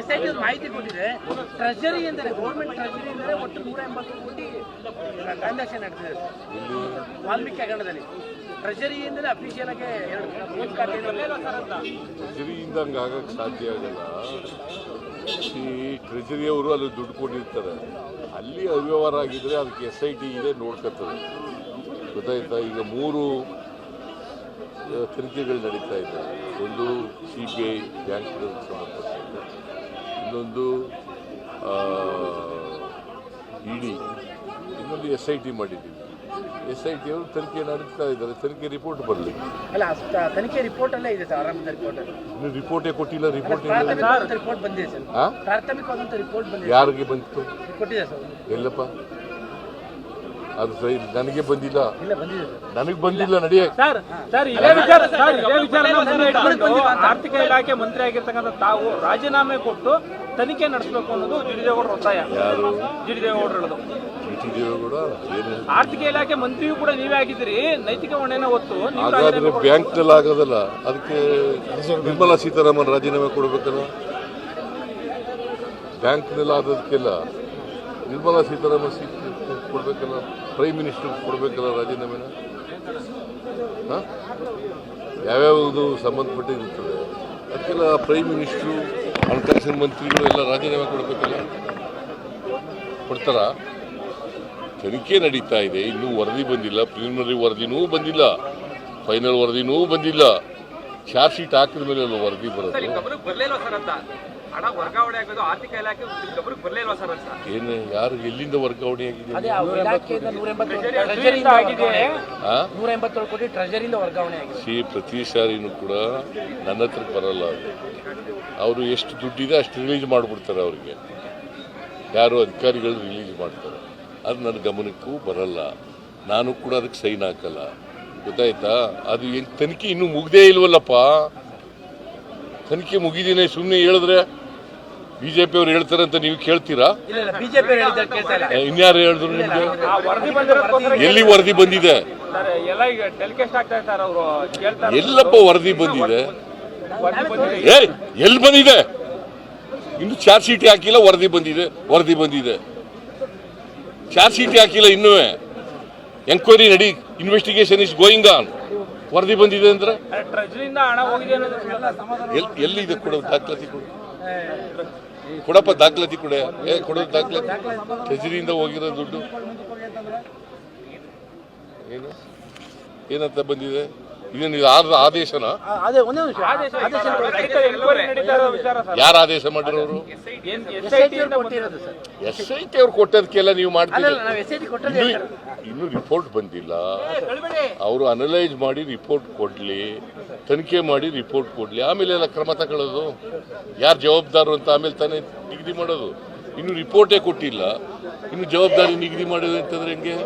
S I T ಮಾಹಿತಿ ಕೊಟ್ಟಿದೆ treasury ಎಂದರೆ ಗೌರ್ಮೆಂಟ್ ಟ್ರೆಜರಿ ಎಂದರೆ ಒಟ್ಟು ನೂರ ಎಂಬತ್ತು ಕೋಟಿ ಟ್ರಾನ್ಸಾಕ್ಷನ್ ನಡೆದಿದೆ ವಾಲ್ಮೀಕಿ ಹಗರಣದಲ್ಲಿ. ಟ್ರೆಜರಿಯಿಂದಲೇ ಅಫಿಷಿಯಲ್ ಆಗಿ ಎರಡು ಟ್ರೆಜರಿಯಿಂದ ಹಂಗಾಗಕ್ಕೆ ಸಾಧ್ಯ ಆಗಲ್ಲ. ಈ ಟ್ರೆಜರಿಯವರು ಅಲ್ಲಿ ದುಡ್ಡು ಕೊಟ್ಟಿರ್ತಾರೆ. ಅಲ್ಲಿ ಅವ್ಯವಹಾರ ಆಗಿದ್ರೆ ಅದಕ್ಕೆ ಎಸ್ ಐ ಟಿ ಇದೆ ನೋಡ್ಕೊತದೆ. ಗೊತ್ತಾಯ್ತಾ? ಈಗ ಮೂರು ತನಿಖೆಗಳು ನಡೀತಾ ಇದೆ. ಒಂದು ಸಿ ಬಿ ಐ ಬ್ಯಾಂಕ್ಗಳಿಗೆ ಸಂಬಂಧಪಟ್ಟಂತೆ. ಇನ್ನೊಂದು ಇಡಿ. ಇನ್ನೊಂದು ಎಸ್ ಐ ಟಿ ಮಾಡಿದ್ದೀವಿ. ಎಸ್ ಐ ಟಿ ಅವರು ತನಿಖೆ ನಡೆಸ್ತಾ ಇದ್ದಾರೆ. ತನಿಖೆ ರಿಪೋರ್ಟ್ ಬರಲಿ. ಅಲ್ಲ ಅಷ್ಟ ತನಿಖೆ ರಿಪೋರ್ಟ್ ಅಲ್ಲೇ ಇದೆ ಸರ್ ಆರಂಭದ ರಿಪೋರ್ಟ್ ಇನ್ನು ರಿಪೋರ್ಟೇ ಕೊಟ್ಟಿಲ್ಲ ರಿಪೋರ್ಟ್ ರಿಪೋರ್ಟ್ ಬಂದಿದೆ ಸರ್. ಹಾ ಪ್ರಾಥಮಿಕವಾದಂಥ ರಿಪೋರ್ಟ್ ಬಂದಿದೆ ಯಾರಿಗೆ ಬಂತು? ಕೊಟ್ಟಿದೆ ಸರ್. ಎಲ್ಲಪ್ಪ? ಅದು ಸರಿ ನನಗೆ ಬಂದಿಲ್ಲ. ಇಲ್ಲ ಬಂದಿದೆ. ನನಗೆ ಬಂದಿಲ್ಲ ನಡೆಯ ಸರ್ ಸರ್ ಇದೇ ವಿಚಾರ ಸರ್ ಇದೇ ವಿಚಾರನ ಮುಂದೆ ಇಟ್ಕೊಂಡು ಆರ್ಥಿಕ ಇಲಾಖೆ ಮಂತ್ರಿ ಆಗಿರ್ತಕ್ಕಂಥ ತಾವು ರಾಜೀನಾಮೆ ಕೊಟ್ಟು ತನಿಖೆ ನಡೆಸಬೇಕು ಅನ್ನೋದು ಜಿಡಿದೇಗೌಡರ ಒತ್ತಾಯ. ಯಾರು? ಜಿಡಿದೇಗೌಡರು ಹೇಳೋದು. ಬಿ ಟಿ ಆರ್ಥಿಕ ಇಲಾಖೆ ಮಂತ್ರಿಯೂ ಕೂಡ ನೀವೇ ಆಗಿದ್ದೀರಿ. ನೈತಿಕ ಹೊಣೆನ ಹೊತ್ತು ನೀವು ಹಾಗಾದ್ರೆ. ಬ್ಯಾಂಕ್ನಲ್ಲಿ ಆಗೋದಲ್ಲ. ಅದಕ್ಕೆ ನಿರ್ಮಲಾ ಸೀತಾರಾಮನ್ ರಾಜೀನಾಮೆ ಕೊಡಬೇಕಲ್ಲ. ಬ್ಯಾಂಕ್ನಲ್ಲಿ ಆದದಕ್ಕೆಲ್ಲ ನಿರ್ಮಲಾ ಸೀತಾರಾಮನ್ ಕೊಡಬೇಕಲ್ಲ? ಪ್ರೈಮ್ ಮಿನಿಸ್ಟರ್ ಕೊಡಬೇಕಲ್ಲ ರಾಜೀನಾಮೆನ ಹಾಂ? ಯಾವ್ಯಾವುದು ಸಂಬಂಧಪಟ್ಟಿರುತ್ತದೆ? ಅದಕ್ಕೆಲ್ಲ ಪ್ರೈಮ್ ಮಿನಿಸ್ಟ್ರು ಹಣಕಾಸಿನ ಮಂತ್ರಿಗಳು ಎಲ್ಲ ರಾಜೀನಾಮೆ ಕೊಡಬೇಕಲ್ಲ? ಕೊಡ್ತಾರ? ತನಿಖೆ ನಡೀತಾ ಇದೆ. ಇನ್ನೂ ವರದಿ ಬಂದಿಲ್ಲ. ಪ್ರಿಲಿಮಿನರಿ ವರದಿನೂ ಬಂದಿಲ್ಲ. ಫೈನಲ್ ವರದಿನೂ ಬಂದಿಲ್ಲ. ಚಾರ್ಜ್ ಶೀಟ್ ಹಾಕಿದ ಮೇಲೆ ವರದಿ ಬರುತ್ತೆ ಗಮನಕ್ಕೆ ಬರ್ಲಿಲ್ವಾ ಸರ್ ಅಂತ? ಹಣ ವರ್ಗಾವಣೆ ಆಗೋದು ಆರ್ಥಿಕ ಇಲಾಖೆ ಗಮನಕ್ಕೆ ಬರ್ಲಿಲ್ವಾ ಸರ್ ಅಂತ? ಏನು ಯಾರು ಎಲ್ಲಿಂದ ವರ್ಗಾವಣೆ ಆಗಿದೆ? ಸಿ ಪ್ರತಿ ಸಾರಿನೂ ಕೂಡ ನನ್ನ ಹತ್ರ ಬರಲ್ಲ ಅವರು. ಎಷ್ಟು ದುಡ್ಡಿದೆ ಅಷ್ಟು ರಿಲೀಸ್ ಮಾಡಿಬಿಡ್ತಾರೆ ಅವ್ರಿಗೆ. ಯಾರು ಅಧಿಕಾರಿಗಳು ರಿಲೀಸ್ ಮಾಡ್ತಾರೆ. ಅದು ನನ್ನ ಗಮನಕ್ಕೂ ಬರಲ್ಲ. ನಾನು ಕೂಡ ಅದಕ್ಕೆ ಸೈನ್ ಹಾಕಲ್ಲ. ಗೊತ್ತಾಯ್ತಾ? ಅದು ಏನು ತನಿಖೆ ಇನ್ನೂ ಮುಗ್ದೇ ಇಲ್ವಲ್ಲಪ್ಪ? ತನಿಖೆ ಮುಗಿದಿನೇ ಸುಮ್ಮನೆ ಹೇಳಿದ್ರೆ ಬಿಜೆಪಿ ಪಿಯವ್ರು ಹೇಳ್ತಾರೆ ಅಂತ ನೀವು ಕೇಳ್ತೀರಾ? ಇನ್ಯಾರು ಹೇಳಿದ್ರು ನಿಮಗೆ? ಎಲ್ಲಿ ವರದಿ ಬಂದಿದೆ? ಅವರು. ಎಲ್ಲಪ್ಪ ವರದಿ ಬಂದಿದೆ? ವರದಿ ಬಂದಿದೆ. ಏ ಎಲ್ಲಿ ಬಂದಿದೆ? ಇನ್ನು ಚಾರ್ಜ್ ಶೀಟ್ ಹಾಕಿಲ್ಲ ವರದಿ ಬಂದಿದೆ ವರದಿ ಬಂದಿದೆ. ಚಾರ್ಜ್ ಶೀಟ್ ಹಾಕಿಲ್ಲ ಇನ್ನೂ ಎಂಕ್ವೈರಿ ನಡಿ ಇನ್ವೆಸ್ಟಿಗೇಷನ್ ಇಸ್ ಗೋಯಿಂಗ್ ಆನ್ ವರದಿ ಬಂದಿದೆ ಅಂದ್ರೆ? ಎಲ್ಲಿ ಹಣ ಹೋಗಿದೆ ಅನ್ನೋದು ಎಲ್ ಎಲ್ಲಿದೆ ಕೊಡೋ ದಾಖಲಾತಿ ಕೊಡು. ಕೊಡಪ್ಪ ದಾಖಲಾತಿ ಕೊಡೆ. ಏ ಕೊಡೋ ದಾಖಲಾತಿ. ಟ್ರೆಜರಿಯಿಂದ ಹೋಗಿರೋ ದುಡ್ಡು. ಏನು? ಏನಂತ ಬಂದಿದೆ? ಇದೇನು ಇದು ಆದ ಆದೇಶನ ಅದೇ ಒಂದೇ ನಿಮಿಷ. ಆದೇಶ ಯಾರು ಆದೇಶ ಮಾಡಿರೋರು? ಏನ್ ಎಸ್ ಐ ಟಿ ಅವ್ರು ಕೊಟ್ಟದಕ್ಕೆಲ್ಲ ನೀವು ಮಾಡ್ತೀರಿ. ಇನ್ನು ರಿಪೋರ್ಟ್ ಬಂದಿಲ್ಲ. ಅವರು ಅನಲೈಸ್ ಮಾಡಿ ರಿಪೋರ್ಟ್ ಕೊಡ್ಲಿ. ತನಿಖೆ ಮಾಡಿ ರಿಪೋರ್ಟ್ ಕೊಡ್ಲಿ. ಆಮೇಲೆ ಎಲ್ಲ ಕ್ರಮ ತಗೊಳ್ಳೋದು. ಯಾರು ಜವಾಬ್ದಾರು ಅಂತ ಆಮೇಲೆ ತಾನೇ ನಿಗದಿ ಮಾಡೋದು. ಇನ್ನು ರಿಪೋರ್ಟೇ ಕೊಟ್ಟಿಲ್ಲ. ಇನ್ನು ಜವಾಬ್ದಾರಿ ನಿಗದಿ ಮಾಡೋದು ಅಂತಂದ್ರೆ ಹೆಂಗೆ?